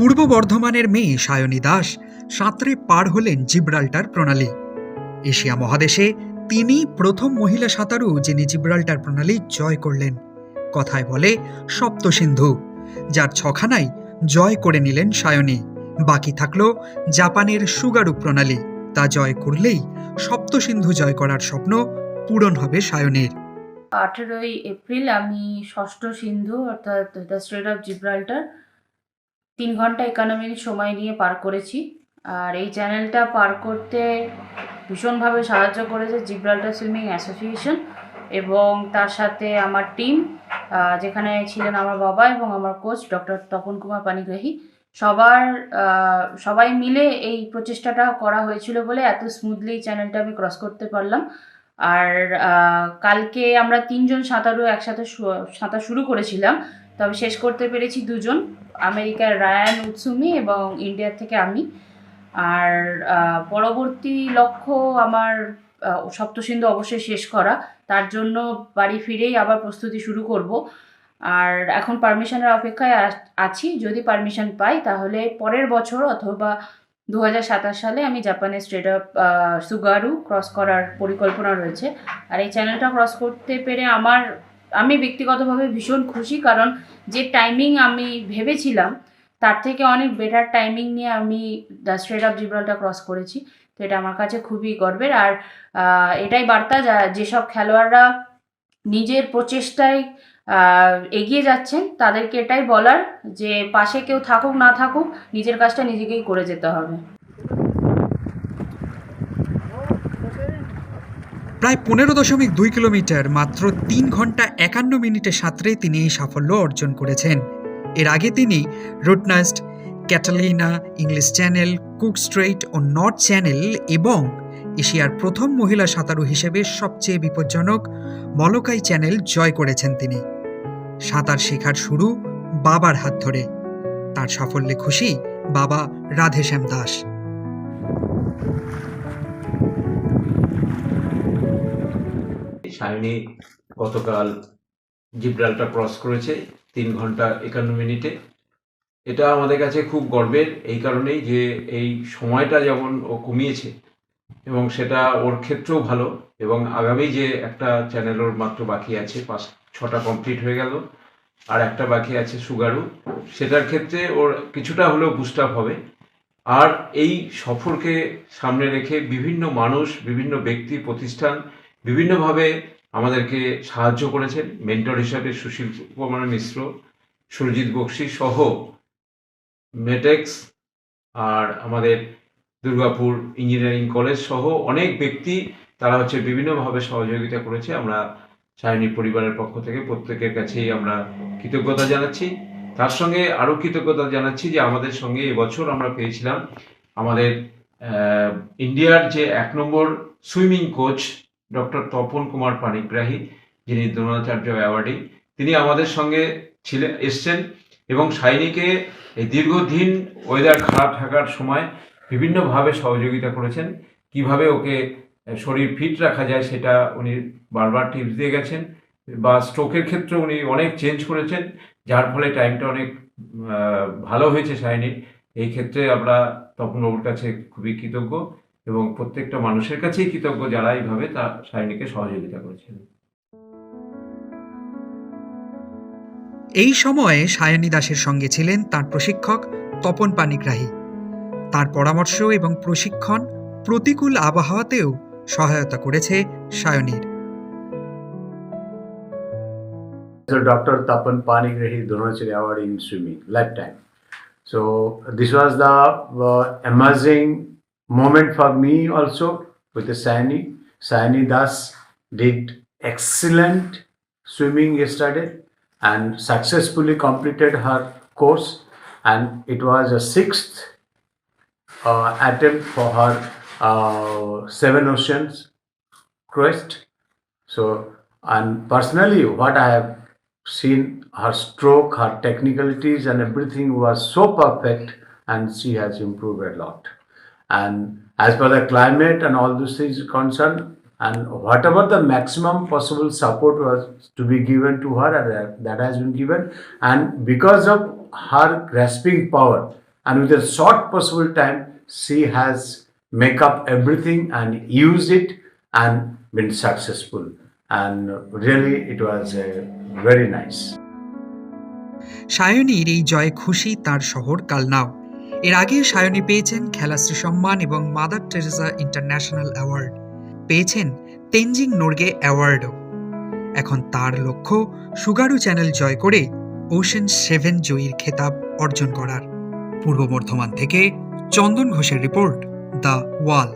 পূর্ব বর্ধমানের মেয়ে সায়নী দাস সাঁতরে পার হলেন জিব্রাল্টার প্রণালী। এশিয়া মহাদেশে তিনি প্রথম মহিলা সাঁতারু যিনি জিব্রাল্টার প্রণালী জয় করলেন। কথায় বলে সপ্তসিন্ধু, যার ছখানাই জয় করে নিলেন সায়নী। বাকি থাকল জাপানের সুগারু প্রণালী। তা জয় করলেই সপ্তসিন্ধু জয় করার স্বপ্ন পূরণ হবে সায়নীর। আঠেরোই এপ্রিল আমি ষষ্ঠ সিন্ধু, অর্থাৎ দ্য স্ট্রেট অফ জিব্রাল্টার। তিন ঘণ্টা মিনিট সময় নিয়ে পার করেছি। আর এই চ্যানেলটা পার করতে ভীষণভাবে সাহায্য করেছে জিব্রাল্টার সুইমিং অ্যাসোসিয়েশন এবং তার সাথে আমার টিম যেখানে ছিলেন আমার বাবা এবং আমার কোচ ডক্টর তপন কুমার পানিগ্রাহী। সবার সবাই মিলে এই প্রচেষ্টাটা করা হয়েছিল বলে এত স্মুথলি চ্যানেলটা আমি ক্রস করতে পারলাম। আর কালকে আমরা তিনজন সাঁতারু একসাথে সাঁতার শুরু করেছিলাম। তবে শেষ করতে পেরেছি দুজন, আমেরিকার রায়ান উৎসুমি এবং ইন্ডিয়ার থেকে আমি। আর পরবর্তী লক্ষ্য আমার সপ্তসিন্ধু অবশ্যই শেষ করা। তার জন্য বাড়ি ফিরেই আবার প্রস্তুতি শুরু করব। আর এখন পারমিশনের অপেক্ষায় আছি। যদি পারমিশন পাই, তাহলে পরের বছর অথবা দু হাজার সাতাশ সালে আমি জাপানের স্ট্রেট আপ সুগারু ক্রস করার পরিকল্পনা রয়েছে। আর এই চ্যানেলটা ক্রস করতে পেরে আমার আমি ব্যক্তিগতভাবে ভীষণ খুশি, কারণ যে টাইমিং আমি ভেবেছিলাম, তার থেকে অনেক বেটার টাইমিং নিয়ে আমি the strait of Gibraltar cross করেছি। তো এটা আমার কাছে খুবই গর্বের। আর এটাই বার্তা যা, যেসব খেলোয়াড়রা নিজের প্রচেষ্টায় এগিয়ে যাচ্ছেন, তাদেরকে এটাই বলার যে, পাশে কেউ থাকুক, না থাকুক, নিজের কাজটা নিজেকেই করে যেতে হবে। প্রায় পনেরো দশমিক দুই কিলোমিটার মাত্র তিন ঘণ্টা একান্ন মিনিটে সাঁতরে তিনি এই সাফল্য অর্জন করেছেন। এর আগে তিনি Rottnest, Catalina, English Channel, Cook Strait ও নর্থ চ্যানেল এবং এশিয়ার প্রথম মহিলা সাঁতারু হিসেবে সবচেয়ে বিপজ্জনক মলকাই চ্যানেল জয় করেছেন তিনি। সাঁতার শেখার শুরু বাবার হাত ধরে। তার সাফল্যে খুশি বাবা রাধেশ্যাম দাস। সায়নী গতকাল জিব্রালটা ক্রস করেছে তিন ঘণ্টা একান্ন মিনিটে। এটা আমাদের কাছে খুব গর্বের, এই কারণেই যে এই সময়টা যেমন ও কমিয়েছে এবং সেটা ওর ক্ষেত্রেও ভালো এবং আগামী যে একটা চ্যানেল ওর মাত্র বাকি আছে, পাঁচ, ছটা কমপ্লিট হয়ে গেল, আর একটা বাকি আছে সুগারু, সেটার ক্ষেত্রে ওর কিছুটা হলেও বুস্ট আপ হবে। আর এই সফরকে সামনে রেখে বিভিন্ন মানুষ, বিভিন্ন ব্যক্তি, প্রতিষ্ঠান বিভিন্নভাবে আমাদেরকে সাহায্য করেছেন। মেন্টর হিসাবে সুশীল কুমার মিশ্র, সুরজিৎ বক্সি সহ মেটেক্স আর আমাদের দুর্গাপুর ইঞ্জিনিয়ারিং কলেজ সহ অনেক ব্যক্তি তারা হচ্ছে বিভিন্নভাবে সহযোগিতা করেছে। আমরা সায়নী পরিবারের পক্ষ থেকে, প্রত্যেকের কাছেই আমরা কৃতজ্ঞতা জানাচ্ছি। তার সঙ্গে আরও কৃতজ্ঞতা জানাচ্ছি যে আমাদের সঙ্গে এবছর আমরা পেয়েছিলাম আমাদের ইন্ডিয়ার যে এক নম্বর swimming coach doctor Tapan Kumar Panigrahi যিনি দ্রোণাচার্য অ্যাওয়ার্ডি, তিনি আমাদের সঙ্গে ছিলেন, এসছেন এবং সাইনিকে এই দীর্ঘদিন ওয়েদার খারাপ থাকার সময় বিভিন্নভাবে সহযোগিতা করেছেন। কীভাবে ওকে শরীর ফিট রাখা যায় সেটা উনি বারবার টিপস দিয়ে গেছেন বা স্ট্রোকের ক্ষেত্রে উনি অনেক চেঞ্জ করেছেন, যার ফলে টাইমটা অনেক ভালো হয়েছে সাইনির এই ক্ষেত্রে আমরা তপনবাবুর কাছে খুবই কৃতজ্ঞ। এবং প্রত্যেকটা মানুষের কাছেই কৃতজ্ঞ যারা এইভাবে তা সায়নীকে সহযোগিতা করেছেন এই সময়ে সায়নী দাসের সঙ্গে ছিলেন তার প্রশিক্ষক তপন পানিগ্রাহী তার পরামর্শ এবং প্রশিক্ষণ প্রতিকূল আবহাওয়াতেও সহায়তা করেছে সায়নীর Dr. Tapan Panigrahi Dronacharya Award in swimming, lifetime. So this was the uh, amazing moment for me also with the Sani. Sani Das did excellent swimming yesterday and successfully completed her course and it was a sixth uh, attempt for her uh, seven oceans quest. So, and personally, what I have seen her stroke, her technicalities, and everything was so perfect, and she has improved a lot. And as per the climate and all those things concerned, and whatever the maximum possible support was to be given to her, and that, that has been given. And because of her grasping power, and with a short possible time, she has make up everything and used it and been successful. And really, it was uh, very nice. সায়নীর এই জয়ে খুশি তার শহর কালনাও এর আগে সায়নী পেয়েছেন খেলাশ্রী সম্মান এবং মাদার টেরেসা ইন্টারন্যাশনাল অ্যাওয়ার্ড। পেয়েছেন তেনজিং নোরগে অ্যাওয়ার্ডও। এখন তার লক্ষ্য সুগারু চ্যানেল জয় করে ওশেন সেভেন জয়ীর খেতাব অর্জন করার। পূর্ব বর্ধমান থেকে চন্দন ঘোষের রিপোর্ট দ্য ওয়াল।